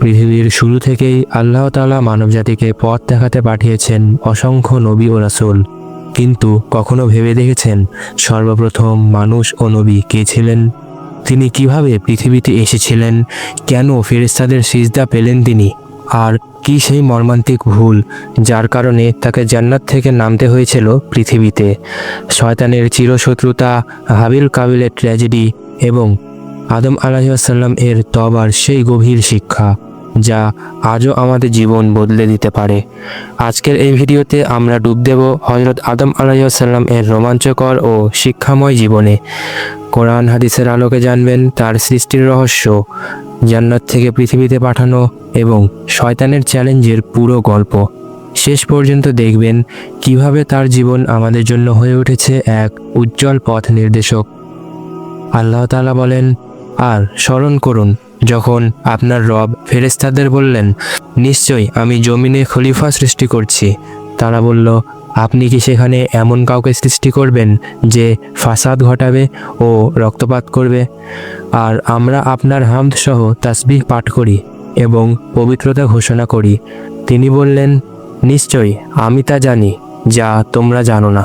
পৃথিবীর শুরু থেকেই আল্লাহ তাআলা মানবজাতিকে পথ দেখাতে পাঠিয়েছেন অসংখ্য নবী ও রাসুল। কিন্তু কখনো ভেবে দেখেছেন সর্বপ্রথম মানুষ ও নবী কে ছিলেন? তিনি কীভাবে পৃথিবীতে এসেছিলেন? কেন ফেরেস্তাদের সিজদা পেলেন তিনি? আর কি সেই মর্মান্তিক ভুল যার কারণে তাকে জান্নাত থেকে নামতে হয়েছিল পৃথিবীতে? শয়তানের চিরশত্রুতা, হাবিল কাবিলের ট্র্যাজেডি এবং আদম আলাহিসাল্লাম এর তবার সেই গভীর শিক্ষা, যা আজও আমাদের জীবন বদলে দিতে পারে। আজকের এই ভিডিওতে আমরা ডুব দেব হজরত আদম আলাহিসাল্লাম এর রোমাঞ্চকর ও শিক্ষাময় জীবনে। কোরআন হাদিসের আলোকে জানবেন তার সৃষ্টির রহস্য, জান্নাত থেকে পৃথিবীতে পাঠানো এবং শয়তানের চ্যালেঞ্জের পুরো গল্প। শেষ পর্যন্ত দেখবেন কীভাবে তার জীবন আমাদের জন্য হয়ে উঠেছে এক উজ্জ্বল পথ নির্দেশক। আল্লাহ তালা বলেন আর স্মরণ করুন, যখন আপনার রব ফেরেস্তাদের বললেন, নিশ্চয়ই আমি জমিনে খলিফা সৃষ্টি করছি। তারা বলল, আপনি কি সেখানে এমন কাউকে সৃষ্টি করবেন যে ফাসাদ ঘটাবে ও রক্তপাত করবে? আর আমরা আপনার হামদ সহ তাসবিহ পাঠ করি এবং পবিত্রতা ঘোষণা করি। তিনি বললেন, নিশ্চয়ই, আমি তা জানি, যা তোমরা জানো না।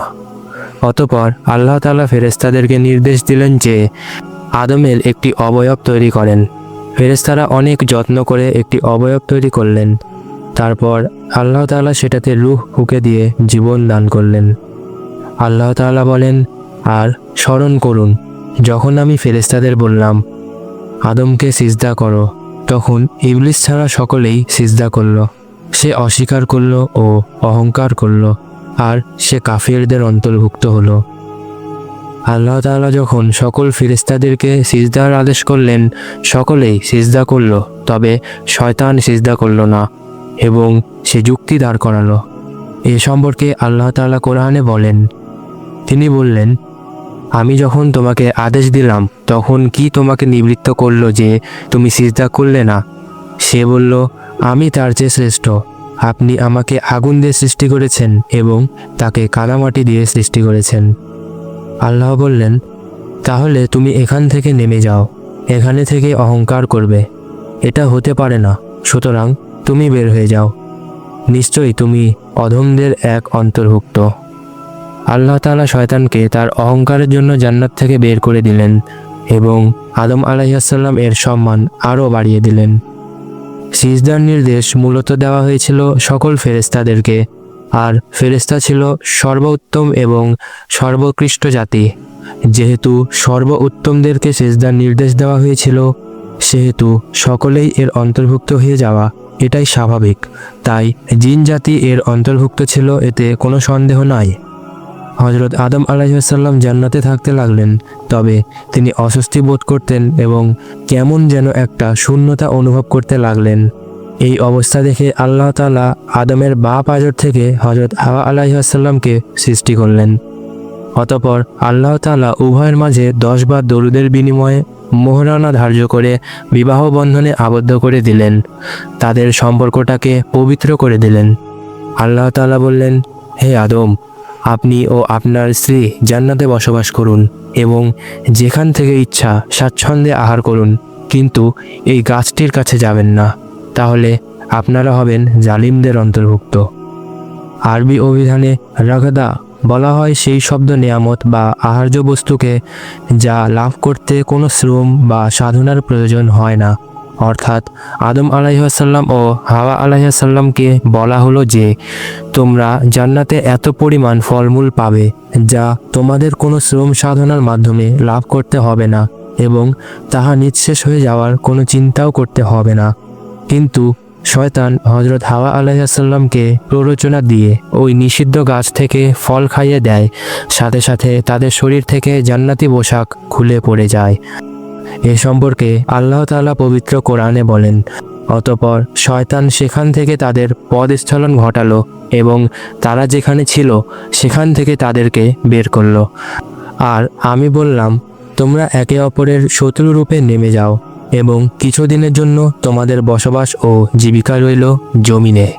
অতপর আল্লাহ তালা ফেরেস্তাদেরকে নির্দেশ দিলেন যে আদমের একটি অবয়ব তৈরি করেন। ফেরেস্তারা অনেক যত্ন করে একটি অবয়ব তৈরি করলেন। তারপর আল্লাহ তাআলা সেটাতে রূহ ফুঁকে দিয়ে জীবন দান করলেন। আল্লাহ তাআলা বলেন, আর স্মরণ করুন, যখন আমি ফেরেস্তাদের বললাম, আদমকে সিজদা করো তখন ইবলিস ছাড়া সকলেই সিজদা করল। সে অস্বীকার করল ও অহংকার করল, আর সে কাফিরদের অন্তর্ভুক্ত হলো। আল্লাহ তাআলা যখন সকল ফিরিস্তাদেরকে সিজদার আদেশ করলেন, সকলেই সিজদা করল, তবে শয়তান সিজদা করল না এবং সে যুক্তি দাঁড় করালো। এ সম্পর্কে আল্লাহ তালা কোরআনে বলেন, তিনি বললেন, আমি যখন তোমাকে আদেশ দিলাম, তখন কি তোমাকে নিবৃত্ত করল যে তুমি সিজদা করলে না? সে বলল, আমি তার চেয়ে শ্রেষ্ঠ। আপনি আমাকে আগুন দিয়ে সৃষ্টি করেছেন এবং তাকে কাদামাটি দিয়ে সৃষ্টি করেছেন। আল্লাহ বললেন, তাহলে তুমি এখান থেকে নেমে যাও। এখানে থেকে অহংকার করবে। এটা হতে পারে না। সুতরাং তুমি বের হয়ে যাও। নিশ্চয়ই তুমি অধমদের এক অন্তর্ভুক্ত। আল্লাহ তাআলা শয়তানকে তার অহংকারের জন্য জান্নাত থেকে বের করে দিলেন এবং আদম আলাইসাল্লাম এর সম্মান আরও বাড়িয়ে দিলেন। সিজদার নির্দেশ মূলত দেওয়া হয়েছিল সকল ফেরেস্তাদেরকে আর ফেরেস্তা ছিল সর্বোত্তম এবং সর্বোৎকৃষ্ট জাতি। যেহেতু সর্ব উত্তমদেরকে সেজদার নির্দেশ দেওয়া হয়েছিল, সেহেতু সকলেই এর অন্তর্ভুক্ত হয়ে যাওয়া, এটাই স্বাভাবিক। তাই জিন জাতি এর অন্তর্ভুক্ত ছিল, এতে কোনো সন্দেহ নাই। হজরত আদম আলাইসাল্লাম জান্নাতে থাকতে লাগলেন, তবে তিনি অস্বস্তি বোধ করতেন এবং কেমন যেন একটা শূন্যতা অনুভব করতে লাগলেন। এই অবস্থা দেখে আল্লাহ তালা আদমের বা পাজর থেকে হজরত হাওয়া আলাইসাল্লামকে সৃষ্টি করলেন। অতপর আল্লাহ তাআলা উভয়ের মাঝে দশ বার দরুদের বিনিময়ে মোহরানা ধার্য করে বিবাহ বন্ধনে আবদ্ধ করে দিলেন। তাদের সম্পর্কটাকে পবিত্র করে দিলেন। আল্লাহ তালা বললেন, হে আদম, আপনি ও আপনার স্ত্রী জান্নাতে বসবাস করুন এবং যেখান থেকে ইচ্ছা স্বাচ্ছন্দ্যে আহার করুন, কিন্তু এই গাছটির কাছে যাবেন না। তাহলে আপনারা হবেন জালিমদের অন্তর্ভুক্ত। আরবি অভিধানে রাগাদা বলা হয় সেই শব্দ নেয়ামত বা আহার্য বস্তুকে যা লাভ করতে কোনো শ্রম বা সাধনার প্রয়োজন হয় না। অর্থাৎ আদম আলাইসাল্লাম ও হাওয়া আলাইসাল্লামকে বলা হলো যে, তোমরা জান্নাতে এত পরিমাণ ফলমূল পাবে যা তোমাদের কোনো শ্রম সাধনার মাধ্যমে লাভ করতে হবে না এবং তাহা নিঃশেষ হয়ে যাওয়ার কোনো চিন্তাও করতে হবে না। কিন্তু শয়তান হজরত হাওয়া আলাইসাল্লামকে প্ররোচনা দিয়ে ওই নিষিদ্ধ গাছ থেকে ফল খাইয়ে দেয়। সাথে সাথে তাদের শরীর থেকে জান্নাতি পোশাক খুলে পড়ে যায়। এ সম্পর্কে আল্লাহ তাআলা পবিত্র কোরআনে বলেন, অতপর শয়তান সেখান থেকে তাদের পদস্থলন ঘটালো এবং তারা যেখানে ছিল সেখান থেকে তাদেরকে বের করল। আর আমি বললাম, তোমরা একে অপরের শত্রুরূপে নেমে যাও। এবং কিছুদিনের জন্য তোমাদের বসবাস ও জীবিকা রইল জমিনে।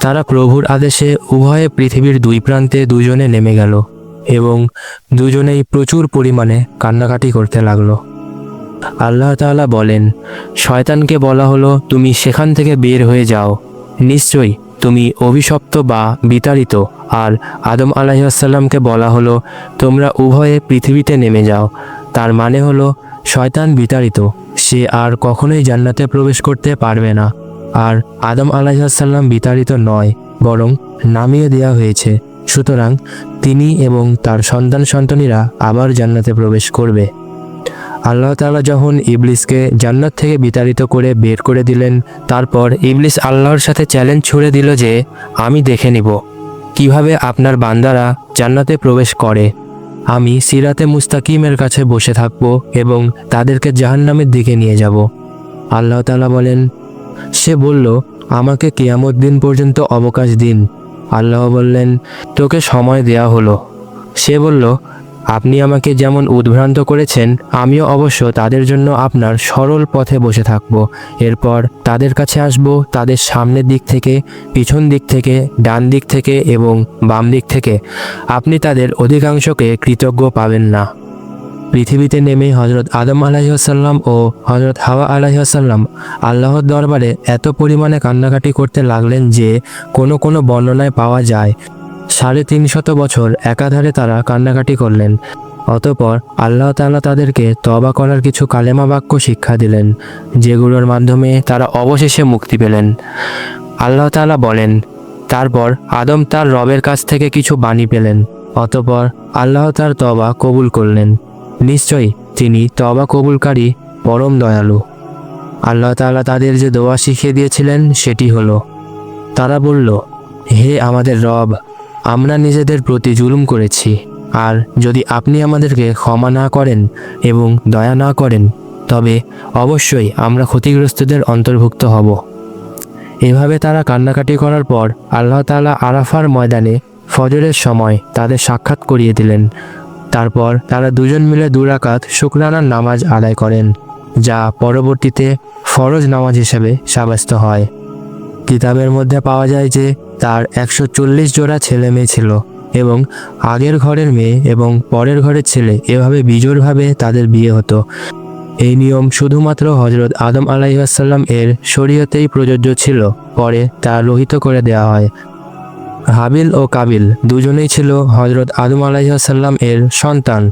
তারা প্রভুর আদেশে উভয়ে পৃথিবীর দুই প্রান্তে দুজনে নেমে গেল এবং দুজনেই প্রচুর পরিমাণে কান্নাকাটি করতে লাগল। আল্লাহ তাআলা বলেন, শয়তানকে বলা হলো, তুমি সেখান থেকে বের হয়ে যাও। নিশ্চয়ই তুমি অভিশপ্ত বা বিতাড়িত। আর আদম আলাইসাল্লামকে বলা হলো, তোমরা উভয়ে পৃথিবীতে নেমে যাও। তার মানে হলো, শয়তান বিতাড়িত। সে আর কখনোই জান্নাতে প্রবেশ করতে পারবে না। আর আদম আলাইসাল্লাম বিতাড়িত নয়, বরং নামিয়ে দেওয়া হয়েছে। সুতরাং তিনি এবং তার সন্তান সন্তানীরা আবার জান্নাতে প্রবেশ করবে। আল্লাহ তালা যখন ইবলিসকে জান্নাত থেকে বিতাড়িত করে বের করে দিলেন, তারপর ইবলিস আল্লাহর সাথে চ্যালেঞ্জ ছুড়ে দিল যে, আমি দেখে নিব। কীভাবে আপনার বান্দারা জান্নাতে প্রবেশ করে? আমি সিরাতে মুস্তাকিমের কাছে বসে থাকব এবং তাদেরকে জাহান্নামের দিকে নিয়ে যাব। আল্লাহ তালা বলেন, সে বলল, আমাকে কিয়ামত দিন পর্যন্ত অবকাশ দিন। আল্লাহ বললেন, তোকে সময় দেয়া হলো। সে বলল আপনি আমাকে যেমন উদ্ভ্রান্ত করেছেন, আমিও অবশ্য তাদের জন্য আপনার সরল পথে বসে থাকব। এরপর তাদের কাছে আসব, তাদের সামনের দিক থেকে, পিছন দিক থেকে, ডান দিক থেকে এবং বাম দিক থেকে। আপনি তাদের অধিকাংশকে কৃতজ্ঞ পাবেন না। পৃথিবীতে নেমে হজরত আদম আলাহিসাল্লাম ও হজরত হাওয়া আলাহিসাল্লাম আল্লাহর দরবারে এত পরিমাণে কান্নাকাটি করতে লাগলেন যে কোনো কোনো বর্ণনায় পাওয়া যায়। সাড়ে তিন শত বছর একাধারে তারা কান্নাকাটি করলেন। অতপর আল্লাহ তাআলা তাদেরকে তবা করার কিছু কালেমা বাক্য শিক্ষা দিলেন, যেগুলোর মাধ্যমে তারা অবশেষে মুক্তি পেলেন। আল্লাহ তাআলা বলেন, তারপর আদম তার রবের কাছ থেকে কিছু বাণী পেলেন, অতপর আল্লাহ তার তবা কবুল করলেন। নিশ্চয়ই তিনি তবা কবুলকারী, পরম দয়ালু। আল্লাহ তাআলা তাদের যে দোয়া শিখিয়ে দিয়েছিলেন, সেটি হলো, তারা বলল, হে আমাদের রব আমরা নিজেদের প্রতি জুলুম করেছি। আর যদি আপনি আমাদেরকে ক্ষমা না করেন এবং দয়া না করেন, তবে অবশ্যই আমরা ক্ষতিগ্রস্তদের অন্তর্ভুক্ত হব। এভাবে তারা কান্নাকাটি করার পর আল্লাহ তাআলা আরাফার ময়দানে ফজরের সময় তাদের সাক্ষাৎ করিয়ে দিলেন। তারপর তারা দুজন মিলে দুরাকাত শুক্রানার নামাজ আদায় করেন, যা পরবর্তীতে ফরজ নামাজ হিসেবে সাব্যস্ত হয়। কিতাবের মধ্যে পাওয়া যায় যে তার একশো চল্লিশ জোড়া ছেলে মেয়ে ছিল এবং আগের ঘরের মেয়ে এবং পরের ঘরের ছেলে এভাবে বিজোড়ভাবে তাদের বিয়ে হতো। এই নিয়ম শুধুমাত্র হজরত আদম আলাইসাল্লাম এর শরীয়তেই প্রযোজ্য ছিল, পরে তা রহিত করে দেওয়া হয়। হাবিল ও কাবিল দুজনেই ছিল হজরত আদম আলাইসাল্লাম এর সন্তান।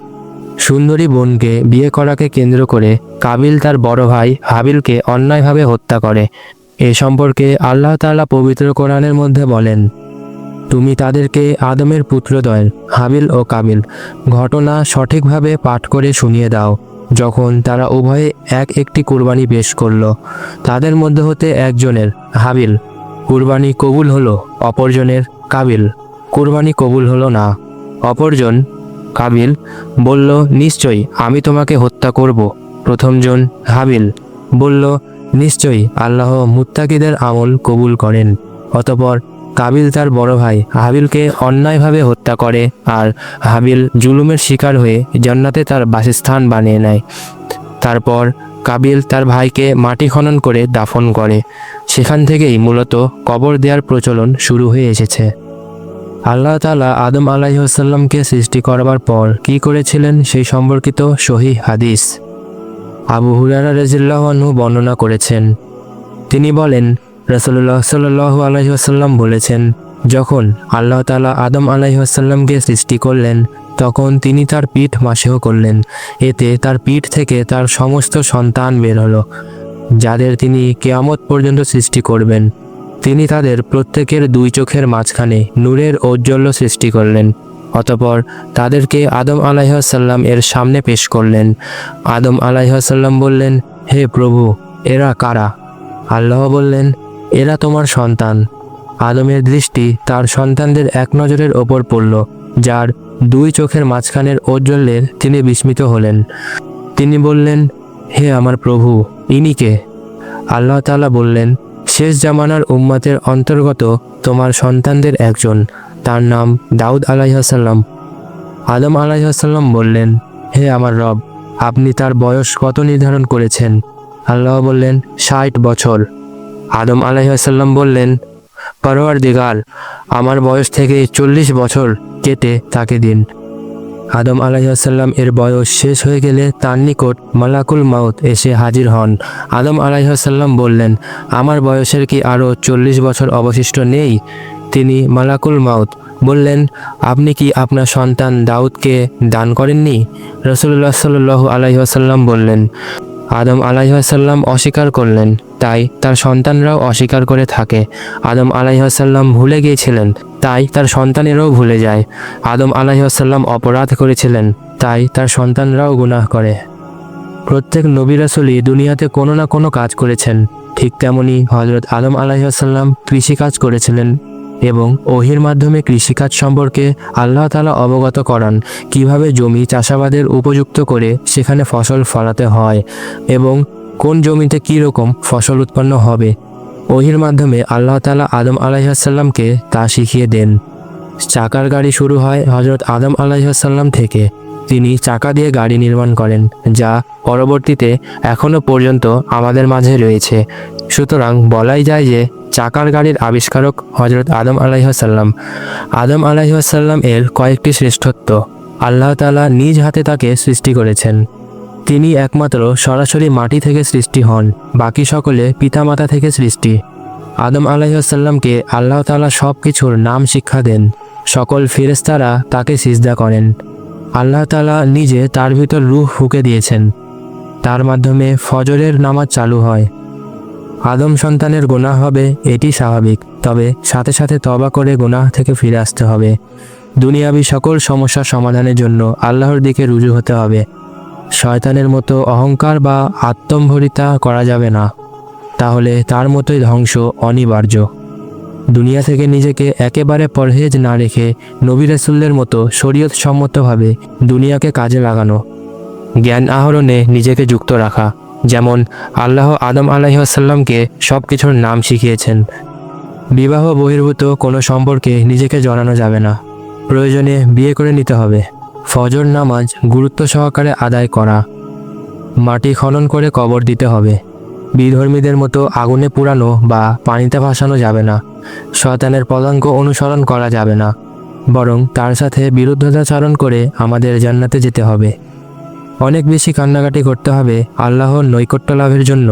সুন্দরী বোনকে বিয়ে করাকে কেন্দ্র করে কাবিল তার বড় ভাই হাবিলকে অন্যায়ভাবে হত্যা করে। এ সম্পর্কে আল্লাহ তাআলা পবিত্র কোরআনের মধ্যে বলেন, তুমি তাদেরকে আদমের পুত্রদ্বয়, হাবিল ও কাবিল, ঘটনা সঠিকভাবে পাঠ করে শুনিয়ে দাও। যখন তারা উভয়ে এক একটি কুরবানি পেশ করল, তাদের মধ্যে হতে একজনের হাবিল, কুরবানি কবুল হলো, অপরজনের কাবিল, কুরবানি কবুল হলো না। অপরজন কাবিল বলল, নিশ্চয়ই আমি তোমাকে হত্যা করব। প্রথমজন হাবিল বলল নিশ্চয়ই আল্লাহ মুত্তাকিদের আমল কবুল করেন। অতপর কাবিল তার বড় ভাই হাবিলকে অন্যায়ভাবে হত্যা করে আর হাবিল জুলুমের শিকার হয়ে জান্নাতে তার বাসস্থান বানিয়ে নেয়। তারপর কাবিল তার ভাইকে মাটি খনন করে দাফন করে। সেখান থেকেই মূলত কবর দেওয়ার প্রচলন শুরু হয়ে এসেছে। আল্লাহ তালা আদম আলাইসাল্লামকে সৃষ্টি করবার পর কি করেছিলেন সেই সম্পর্কিত সহি হাদিস। আবু হুরারা রেজিল্লাহনু বর্ণনা করেছেন। তিনি বলেন রসল্লাহ সাল্লাহ আলহিহাসাল্লাম বলেছেন, যখন আল্লাহ তালা আদম আলাইসাল্লামকে সৃষ্টি করলেন, তখন তিনি তার পিঠ মাসেহ করলেন। এতে তার পিঠ থেকে তার সমস্ত সন্তান বের হলো, যাদের তিনি কেয়ামত পর্যন্ত সৃষ্টি করবেন। তিনি তাদের প্রত্যেকের দুই চোখের মাঝখানে নূরের ঔজ্জ্বল্য সৃষ্টি করলেন। অতপর তাদেরকে আদম আলাইসাল্লাম এর সামনে পেশ করলেন। আদম আলাইসাল্লাম বললেন, হে প্রভু, এরা কারা? আল্লাহ বললেন, এরা তোমার সন্তান। আদমের দৃষ্টি তার সন্তানদের এক নজরের ওপর পড়ল, যার দুই চোখের মাঝখানের ঔজ্জ্বল্যের তিনি বিস্মিত হলেন। তিনি বললেন, হে আমার প্রভু, ইনি কে? আল্লাহ তাআলা বললেন, শেষ জামানার উম্মাতের অন্তর্গত তোমার সন্তানদের একজন। তার নাম দাউদ আলাইহাসাল্লাম আদম আলাইহাসাল্লাম বললেন, হে আমার রব, আপনি তার বয়স কত নির্ধারণ করেছেন? আল্লাহ বললেন, ষাট বছর। আদম আলাইসাল্লাম বললেন পরোয়ার দিগাল আমার বয়স থেকে চল্লিশ বছর কেটে তাকে দিন। আদম আলাইসাল্লাম এর বয়স শেষ হয়ে গেলে তার নিকট মালাকুল মাউত এসে হাজির হন। আদম আলাইসাল্লাম বললেন, আমার বয়সের কি আরও চল্লিশ বছর অবশিষ্ট নেই? তিনি মালাকুল মাউত। বললেন, আপনি কি আপনার সন্তান দাউদকে দান করেননি? রসুল্লাহ সাল্লু আলাইসাল্লাম বললেন, আদম আলাইসাল্লাম অস্বীকার করলেন, তাই তার সন্তানরাও অস্বীকার করে থাকে। আদম আলাইসাল্লাম ভুলে গিয়েছিলেন, তাই তার সন্তানেরাও ভুলে যায়। আদম আলাইসাল্লাম অপরাধ করেছিলেন, তাই তার সন্তানরাও গুনাহ করে। প্রত্যেক নবী রাসূলই দুনিয়াতে কোনো না কোনো কাজ করেছেন। ঠিক তেমনি হজরত আদম আলাইসাল্লাম কৃষিকাজ করেছিলেন। এবং ওহির মাধ্যমে কৃষিকাজ সম্পর্কে আল্লাহ তালা অবগত করান কীভাবে জমি চাষাবাদের উপযুক্ত করে সেখানে ফসল ফলাতে হয় এবং কোন জমিতে কী রকম ফসল উৎপন্ন হবে। ওহির মাধ্যমে আল্লাহ তালা আদম আলাইসাল্লামকে তা শিখিয়ে দেন। চাকার গাড়ি শুরু হয় হজরত আদম আলাইসাল্লাম থেকে। তিনি চাকা দিয়ে গাড়ি নির্মাণ করেন, যা পরবর্তীতে এখনও পর্যন্ত আমাদের মাঝে রয়েছে। সুতরাং বলাই যায় যে চাকার গাড়ির আবিষ্কারক হজরত আদম আলাইসাল্লাম আদম আলাইসাল্লাম এর কয়েকটি শ্রেষ্ঠত্ব। আল্লাহ তাআলা নিজ হাতে তাকে সৃষ্টি করেছেন। তিনি একমাত্র সরাসরি মাটি থেকে সৃষ্টি হন, বাকি সকলে পিতামাতা থেকে সৃষ্টি। আদম আলাইসাল্লামকে আল্লাহ তাআলা সব কিছুর নাম শিক্ষা দেন। সকল ফেরেস্তারা তাকে সিজদা করেন। আল্লাহ তাআলা নিজে তার ভিতর রুহ ফুঁকে দিয়েছেন। তার মাধ্যমে ফজরের নামাজ চালু হয়। আদম সন্তানের গোনা হবে, এটি স্বাভাবিক। তবে সাথে সাথে তবা করে গোনাহ থেকে ফিরে আসতে হবে। দুনিয়াবি সকল সমস্যার সমাধানের জন্য আল্লাহর দিকে রুজু হতে হবে। শয়তানের মতো অহংকার বা আত্মম্ভরিতা করা যাবে না। তাহলে তার মতোই ধ্বংস অনিবার্য। দুনিয়া থেকে নিজেকে একেবারে পরহেজ না রেখে নবী রাসূলের মতো শরীয়ত সম্মতভাবে দুনিয়াকে কাজে লাগানো। জ্ঞান আহরণে নিজেকে যুক্ত রাখা। যেমন আল্লাহ আদম আলাইসাল্লামকে সব কিছুর নাম শিখিয়েছেন। বিবাহ বহির্ভূত কোনো সম্পর্কে নিজেকে জড়ানো যাবে না। প্রয়োজনে বিয়ে করে নিতে হবে। ফজর নামাজ গুরুত্ব সহকারে আদায় করা। মাটি খনন করে কবর দিতে হবে। বিধর্মীদের মতো আগুনে পুরানো বা পানিতে ভাসানো যাবে না। শয়তানের পদাঙ্ক অনুসরণ করা যাবে না। বরং তার সাথে বিরুদ্ধতাচারণ করে আমাদের জান্নাতে যেতে হবে। অনেক বেশি কান্নাকাটি করতে হবে আল্লাহর নৈকট্য লাভের জন্য।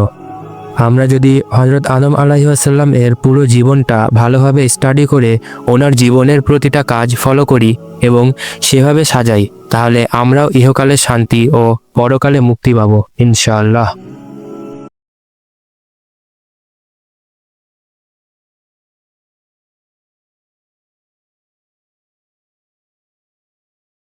আমরা যদি হজরত আদম আলাহিসাল্লাম এর পুরো জীবনটা ভালোভাবে স্টাডি করে ওনার জীবনের প্রতিটা কাজ ফলো করি এবং সেভাবে সাজাই, তাহলে আমরাও ইহকালে শান্তি ও পরকালে মুক্তি পাবো, ইনশাআল্লাহ।